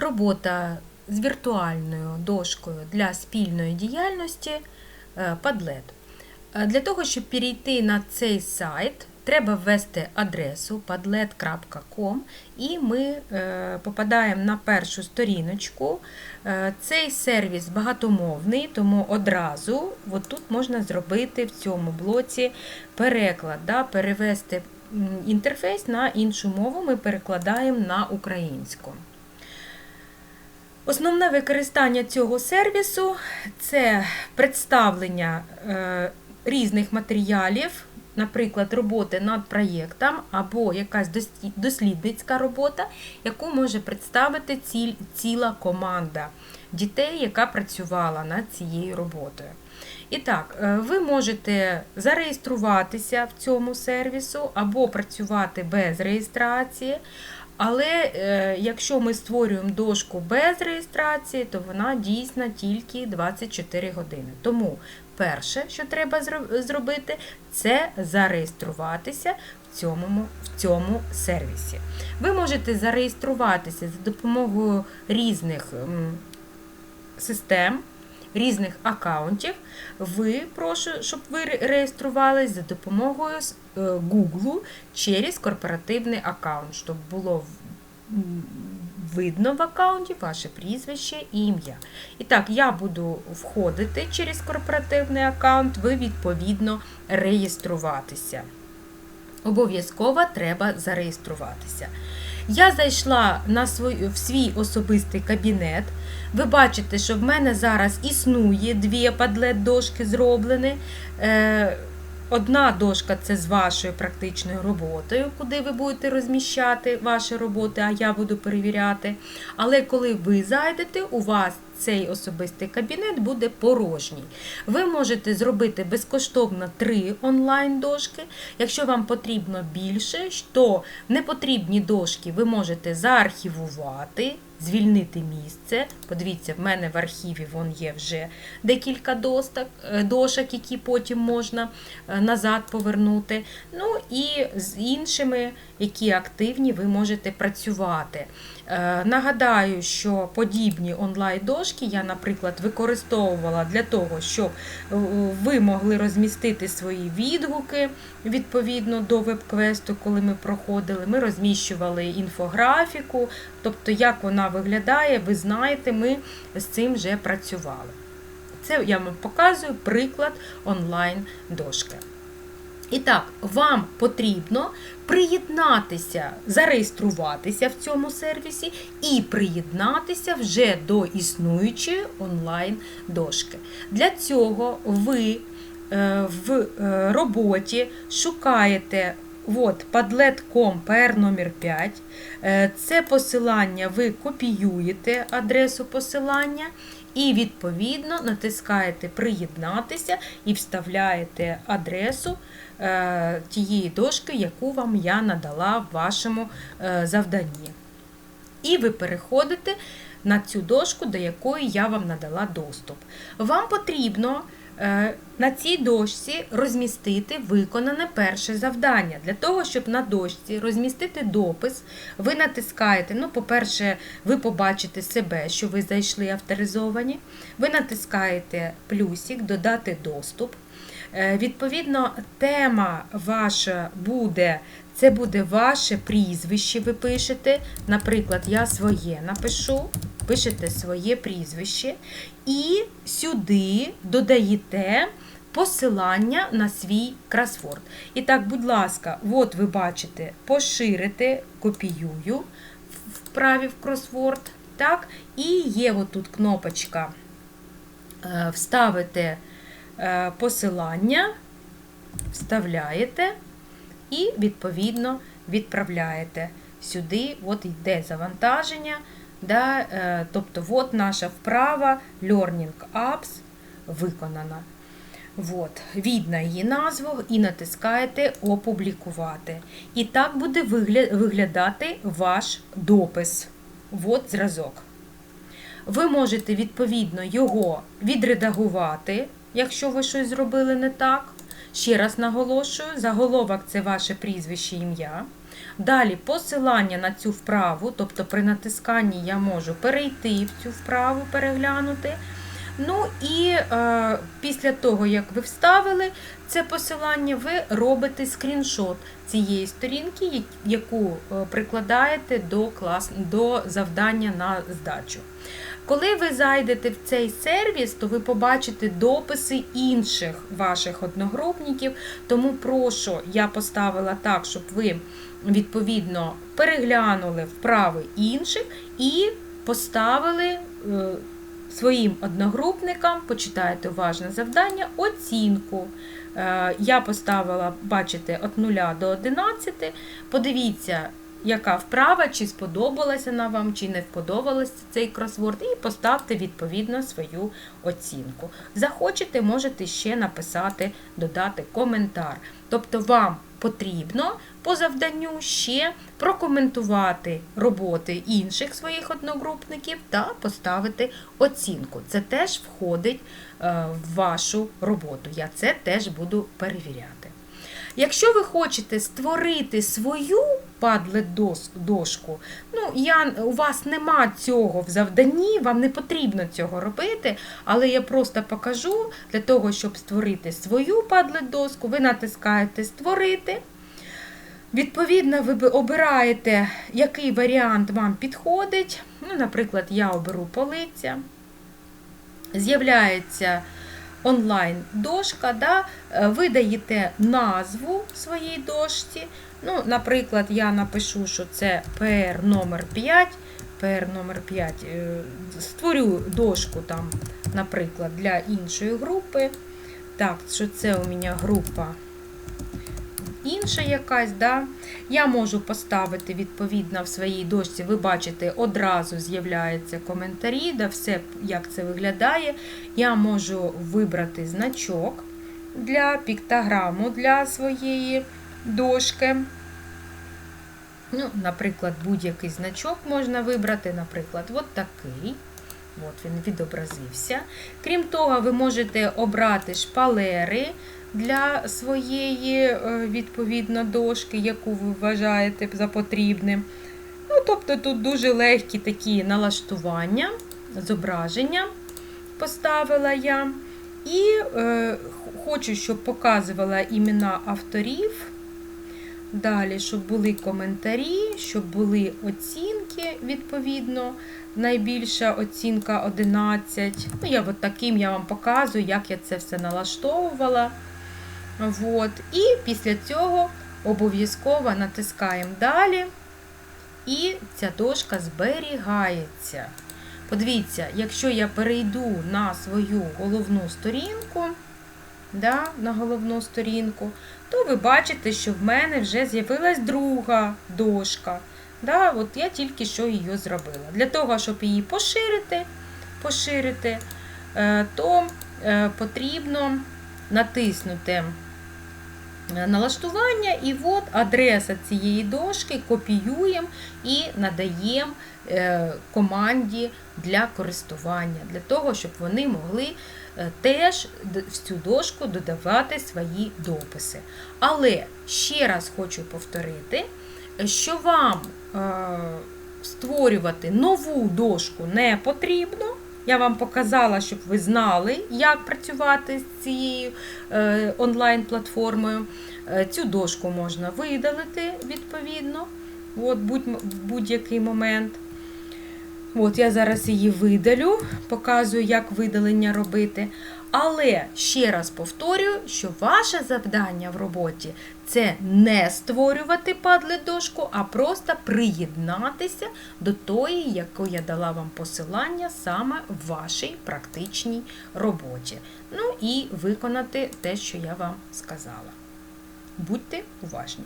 робота з віртуальною дошкою для спільної діяльності е, Padlet. Е, Для того, щоб перейти на цей сайт, треба ввести адресу padlet.com і ми е, попадаємо на першу сторіночку. Е, Цей сервіс багатомовний, тому одразу от тут можна зробити в цьому блоці переклад, да, перевести інтерфейс на іншу мову ми перекладаємо на українську. Основне використання цього сервісу це представлення е, різних матеріалів, наприклад, роботи над проєктом або якась дослідницька робота, яку може представити ціла команда дітей, яка працювала над цією роботою. І так, е, ви можете зареєструватися в цьому сервісу або працювати без реєстрації. Але е, якщо ми створюємо дошку без реєстрації, то вона дійсна тільки 24 години. Тому перше, що треба зробити, це зареєструватися в цьому, в цьому сервісі. Ви можете зареєструватися за допомогою різних систем, різних аккаунтів. Ви прошу, щоб ви ре- реєструвались за допомогою Google через корпоративний аккаунт, щоб було видно в аккаунті ваше прізвище і ім'я. І так, я буду входити через корпоративний аккаунт, ви відповідно реєструватися. Обов'язково треба зареєструватися. Я зайшла на свій, в свій особистий кабінет. Ви бачите, що в мене зараз існує дві падлет-дошки зроблені. Е, Одна дошка це з вашою практичною роботою, куди ви будете розміщати ваші роботи, а я буду перевіряти. Але коли ви зайдете, у вас цей особистий кабінет буде порожній. Ви можете зробити безкоштовно три онлайн-дошки. Якщо вам потрібно більше, то непотрібні дошки ви можете заархівувати, звільнити місце. Подивіться, в мене в архіві вон є вже декілька досток, е, дошок, які потім можна е, назад повернути. Ну і з іншими, які активні, ви можете працювати. Е, Нагадаю, що подібні онлайн-дошки я, наприклад, використовувала для того, щоб ви могли розмістити свої відгуки відповідно до веб-квесту, коли ми проходили. Ми розміщували інфографіку, тобто, як вона виглядає, ви знаєте, ми з цим вже працювали. Це я вам показую приклад онлайн-дошки. І так, вам потрібно приєднатися, зареєструватися в цьому сервісі і приєднатися вже до існуючої онлайн-дошки. Для цього ви е, в е, роботі шукаєте от, padlet.com PR номер 5. Е, Це посилання ви копіюєте адресу посилання. І відповідно натискаєте Приєднатися і вставляєте адресу е, тієї дошки, яку вам я надала в вашому е, завданні. І ви переходите на цю дошку, до якої я вам надала доступ. Вам потрібно на цій дошці розмістити виконане перше завдання. Для того, щоб на дошці розмістити допис, ви натискаєте, ну, по-перше, ви побачите себе, що ви зайшли авторизовані. Ви натискаєте плюсик, додати доступ. Е, Відповідно, тема ваша буде, це буде ваше прізвище, ви пишете. Наприклад, я своє напишу, пишете своє прізвище, і сюди додаєте посилання на свій кросворд. І так, будь ласка, от ви бачите, поширити, копіюю, вправі в кросворд. Так, і є отут кнопочка е, вставити е, посилання, вставляєте і, відповідно, відправляєте. Сюди от йде завантаження. Да, е, тобто, от наша вправа Learning Apps виконана. От, видно її назву і натискаєте Опублікувати. І так буде виглядати ваш допис. От зразок. Ви можете відповідно його відредагувати, якщо ви щось зробили не так. Ще раз наголошую, заголовок це ваше прізвище ім'я, Далі посилання на цю вправу, тобто при натисканні я можу перейти в цю вправу, переглянути. Ну і е, після того, як ви вставили це посилання, ви робите скріншот цієї сторінки, яку е, прикладаєте до, клас, до завдання на здачу. Коли ви зайдете в цей сервіс, то ви побачите дописи інших ваших одногрупників. Тому прошу, я поставила так, щоб ви відповідно переглянули вправи інших і поставили е, своїм одногрупникам, почитайте уважне завдання, оцінку. Е, Я поставила, бачите, від 0 до 11. Подивіться, яка вправа, чи сподобалася вона вам, чи не сподобалася цей кросворд, і поставте відповідно свою оцінку. Захочете, можете ще написати, додати коментар. Тобто вам потрібно по завданню ще прокоментувати роботи інших своїх одногрупників та поставити оцінку. Це теж входить е, в вашу роботу. Я це теж буду перевіряти. Якщо ви хочете створити свою падлет дошку, ну я, у вас нема цього в завданні, вам не потрібно цього робити, але я просто покажу для того, щоб створити свою падлет доску, ви натискаєте Створити. Відповідно, ви обираєте, який варіант вам підходить. Ну, наприклад, я оберу полиця. З'являється онлайн-дошка, да? е, ви даєте назву своїй дошці. Ну, наприклад, я напишу, що це PR номер 5. PR номер 5. е, Створю дошку, там, наприклад, для іншої групи. Так, що це у мене група інша якась, да? я можу поставити відповідно в своїй дошці, ви бачите, одразу з'являються коментарі, да, все, як це виглядає. Я можу вибрати значок для піктограму для своєї дошки. Ну, Наприклад, будь-який значок можна вибрати, наприклад, от такий. От він відобразився. Крім того, ви можете обрати шпалери для своєї е, відповідно дошки, яку ви вважаєте за потрібним. Ну, тобто тут дуже легкі такі налаштування, зображення поставила я. І е, хочу, щоб показувала імена авторів. Далі, щоб були коментарі, щоб були оцінки, відповідно. Найбільша оцінка 11. Ну, я от таким я вам показую, як я це все налаштовувала. От. І після цього обов'язково натискаємо далі, і ця дошка зберігається. Подивіться, якщо я перейду на свою головну сторінку, да, на головну сторінку, то ви бачите, що в мене вже з'явилась друга дошка. Да, от Я тільки що її зробила. Для того, щоб її поширити, поширити е, то е, потрібно натиснути налаштування, і от адреса цієї дошки копіюємо і надаємо е, команді для користування, для того, щоб вони могли е, теж в цю дошку додавати свої дописи. Але ще раз хочу повторити, що вам е, створювати нову дошку не потрібно. Я вам показала, щоб ви знали, як працювати з цією е, онлайн-платформою. Е, Цю дошку можна видалити відповідно от, будь, в будь-який момент. От я зараз її видалю, показую, як видалення робити. Але ще раз повторюю, що ваше завдання в роботі це не створювати падлет дошку, а просто приєднатися до тої, яку я дала вам посилання саме в вашій практичній роботі. Ну і виконати те, що я вам сказала. Будьте уважні!